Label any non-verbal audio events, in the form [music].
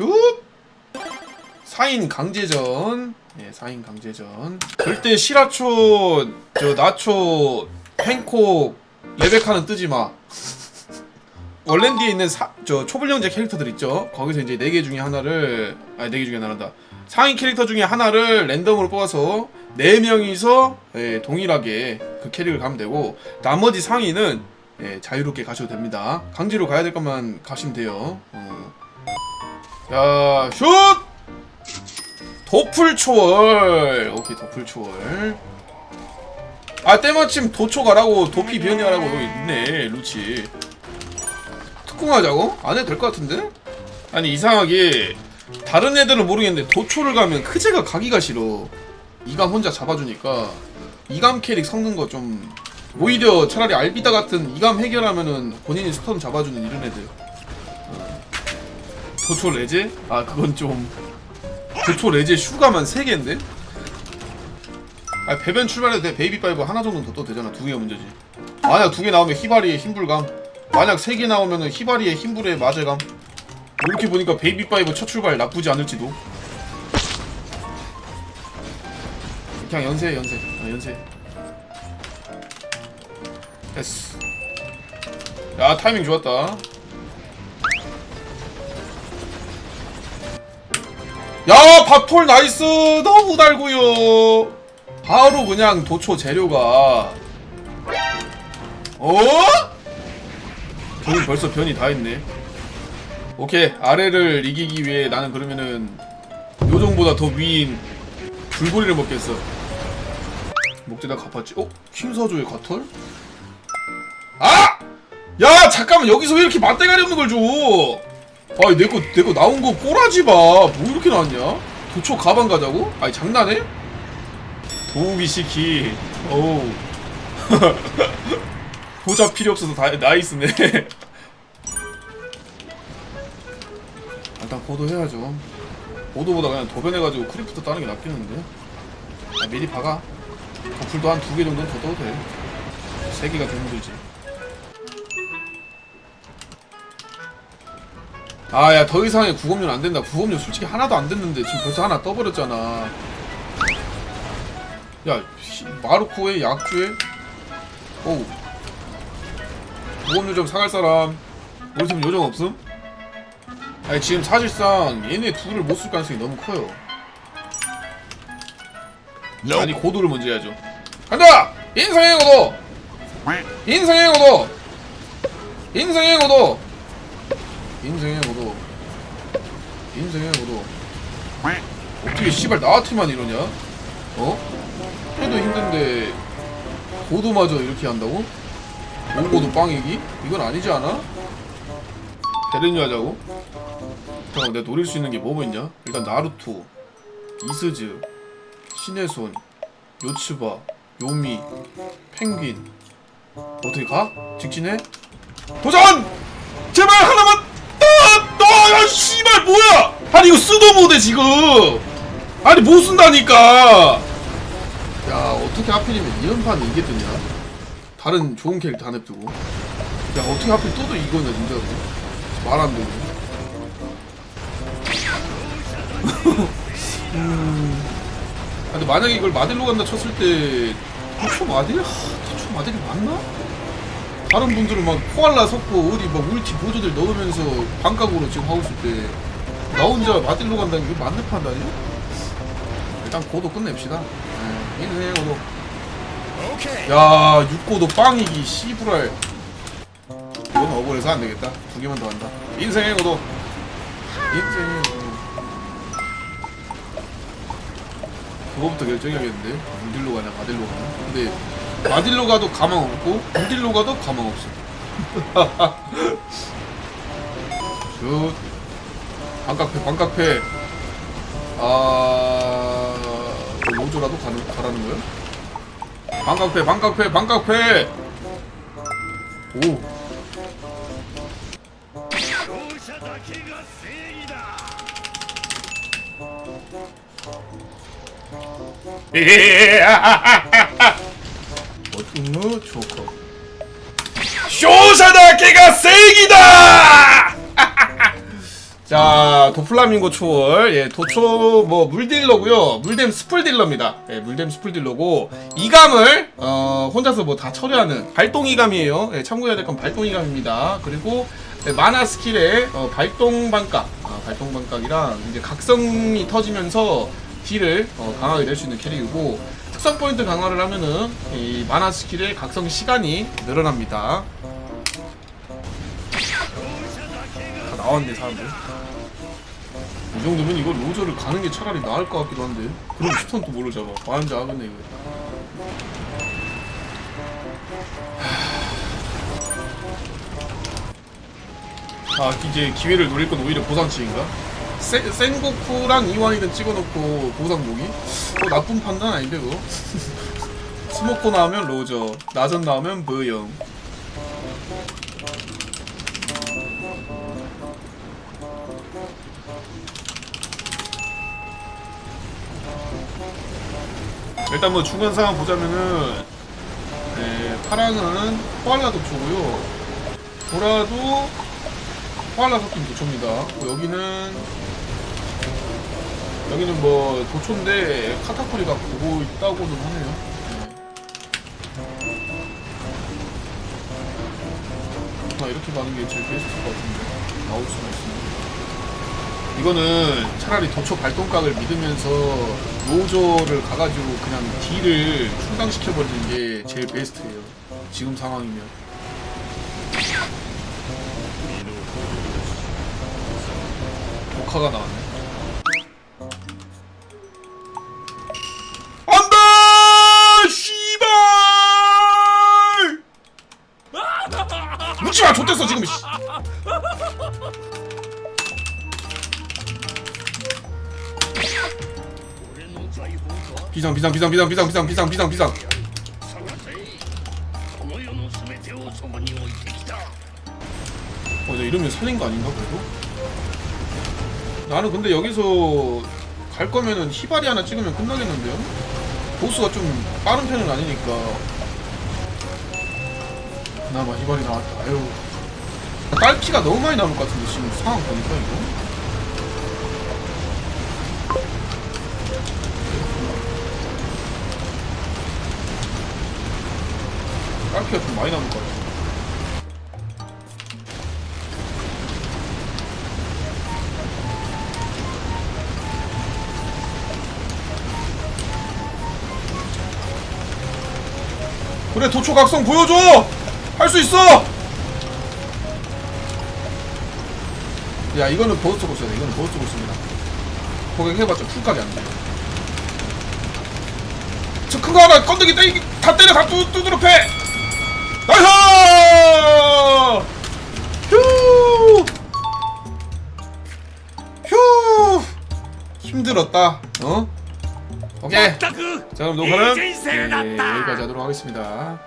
슛 4인 강제전. 예 4인 강제전. 절대 시라초 저 나초 행콕 레베카는 뜨지 마. 월랜디에 있는 사, 저 초불량제 캐릭터들 있죠? 거기서 이제 4개 중에 하나를 아니 4개 중에 하나란다. 상위 캐릭터 중에 하나를 랜덤으로 뽑아서 4명이서 예, 동일하게 그 캐릭을 가면 되고 나머지 상위는 예, 자유롭게 가셔도 됩니다. 강제로 가야 될 것만 가시면 돼요. 어. 야, 슛! 도풀 초월. 오케이, 도풀 초월. 아, 때마침 도초 가라고, 도피 가라고 여기 있네, 루치. 특공하자고? 안 해도 될 것 같은데? 아니, 이상하게, 다른 애들은 모르겠는데, 도초를 가면 크제가 가기가 싫어. 이감 혼자 잡아주니까, 이감 캐릭 섞는 거 좀, 오히려 차라리 알비다 같은 이감 해결하면은 본인이 스턴 잡아주는 이런 애들. 도초 레제? 아 그건 좀. 도초 레제 슈가만 3개인데? 아 배변 출발해도 돼. 베이비 파이브 하나 정도는 더 떠도 되잖아. 두 개가 문제지. 만약 두 개 나오면 히바리의 힘불감. 만약 세 개 나오면은 히바리의 힘불의 마제감. 이렇게 보니까 베이비 파이브 첫 출발 나쁘지 않을지도. 그냥 연세 연세. 아, 연세. 됐어. 야 타이밍 좋았다 야 밥톨 나이스 너무 달고요 바로 그냥 도초 재료가 어? 저는 벌써 변이 다 했네 오케이 아래를 이기기 위해 나는 그러면은 요정보다 더 위인 불고리를 먹겠어 목재다 갚았지 어? 킹서조의 가털? 아! 야 잠깐만 여기서 왜 이렇게 맞대가리 없는 걸 줘? 아니 내거 내거 나온 거 꼬라지 봐. 뭐 이렇게 나왔냐? 도초 가방 가자고? 아니 장난해? 도우미 시키. 어우. [laughs] 보자 필요 없어서 다 나이스네. [laughs] 일단 보도 해야죠. 보도보다 그냥 도변해가지고 크리프트 따는 게 낫겠는데. 아, 미리 박아. 버플도 한 두 개 정도는 더 떠도 돼. 세 개가 더 힘들지. 아 야 더 이상의 구검료는 안 된다 구검료 솔직히 하나도 안 됐는데 지금 벌써 하나 떠버렸잖아 야 히- 마르코의 약주에 어우 구검료 좀 사갈 사람 우리 팀 요정 없음? 아니 지금 사실상 얘네 둘을 못 쓸 가능성이 너무 커요 아니 고도를 먼저 해야죠 간다! 인성의 고도! 인성의 고도! 인성의 고도! 인생의 고도 인생의 고도 어떻게 씨발 나한테만 이러냐? 어? 해도 힘든데 고도마저 이렇게 한다고? 오고도 빵이기? 이건 아니지 않아? 대련류 하자고? 잠깐 내가 노릴 수 있는 게 뭐뭐 있냐? 일단 나루토 이스즈 신의 손 요츠바 요미 펭귄 어떻게 가? 직진해? 도전! 제발 하나만 너야 씨발 뭐야? 아니 이거 쓰도 못해 지금. 아니 못 쓴다니까. 야 어떻게 하필이면 이연판이 이게 뜨냐? 다른 좋은 캐릭터 안 냅두고. 야 어떻게 하필 또도 이거냐 진짜로 말 안 되네 [laughs] 음. 아, 근데 만약에 이걸 마딜로 간다 쳤을 때 대초 마딜? 하, 대초 마딜이 맞나? 다른 분들은 막 코알라 섞고 어디 막 울티 보조들 넣으면서 반각으로 지금 하고 있을 때 나 혼자 마딜로 간다는 게 맞는 판단이야? 일단 고도 끝냅시다. 네, 인생 고도. 야, 6고도 빵이기 씨부랄. 이건 억울해서 안 되겠다. 두 개만 더 한다. 인생의 고도. 인생의 고도. 그거부터 결정해야겠는데. 무딜로 가냐, 마딜로 가냐. 근데 마딜로 가도 가망 없고 무딜로 가도 가망 없어. [laughs] 슛. 반각패, 반각패. 아, 뭐 로조라도 가는 가라는 거야? 반각패, 반각패, 반각패. 오. 어 [laughs] 둠무 조커. 쇼샤다케가 세기다! [laughs] 자, 도플라밍고 초월. 예, 도초 뭐 물딜러고요. 물댐 스풀 딜러입니다. 예, 물댐 스풀 딜러고 이감을 어, 혼자서 뭐 다 처리하는 발동 이감이에요. 예, 참고해야 될 건 발동 이감입니다. 그리고 예, 마나 스킬의 어, 발동 반각, 아, 발동 반각이랑 이제 각성이 터지면서 딜을 어, 강하게 낼 수 있는 캐릭이고 특성 포인트 강화를 하면은 이 마나 스킬의 각성 시간이 늘어납니다. 다 나왔네 사람들. 이 정도면 이거 로저를 가는 게 차라리 나을 것 같기도 한데 그럼 스톤 또 뭘로 잡아 완전 하겠네 이거 아 이제 기회를 노릴 건 오히려 보상치인가? 세, 센고쿠랑 이완이든 찍어놓고 보상목이? 어 나쁜 판단 아닌데 그거? [laughs] 스모코 나오면 로저 나전 나오면 브영 일단 뭐 중간 상황 보자면은 네, 파랑은 코알라 독초고요 보라도 코알라 섞인 독초입니다 뭐 여기는 여기는 뭐 도초인데 카타쿠리가 보고 있다고는 하네요 네. 아, 이렇게 가는 게 제일 베스트일 것 같은데 나올 수가 있습니다 이거는 차라리 도초 발동각을 믿으면서 로저를 가가지고 그냥 딜을 충당시켜버리는 게 제일 베스트예요. 지금 상황이면. 조카가 나왔네. 묻지 마. 좆됐어 지금. 씨. 비상 비상 비상 비상 비상 비상 비상 비상 비상. 어, 이러면 살린 거 아닌가 그래도? 나는 근데 여기서 갈 거면은 히바리 하나 찍으면 끝나겠는데요? 보스가 좀 빠른 편은 아니니까. 그나마 히바리 나왔다. 아유. 딸피가 너무 많이 남을 것 같은데 지금 상황 보니까 이거. 딸피가 좀 많이 남을 것 같아 그래 도초 각성 보여줘! 할 수 있어! 야 이거는 버스트 고스야. 돼 이거는 버스트 고스입니다. 포격해봤자 풀까지 안돼. 저 큰거 하나 건더기 때리 다 때려 다 뚜, 두드려 패! 나이스 휴! 휴! 힘들었다. 어? 예. 자 그럼 녹화는 예, 여기까지 하도록 하겠습니다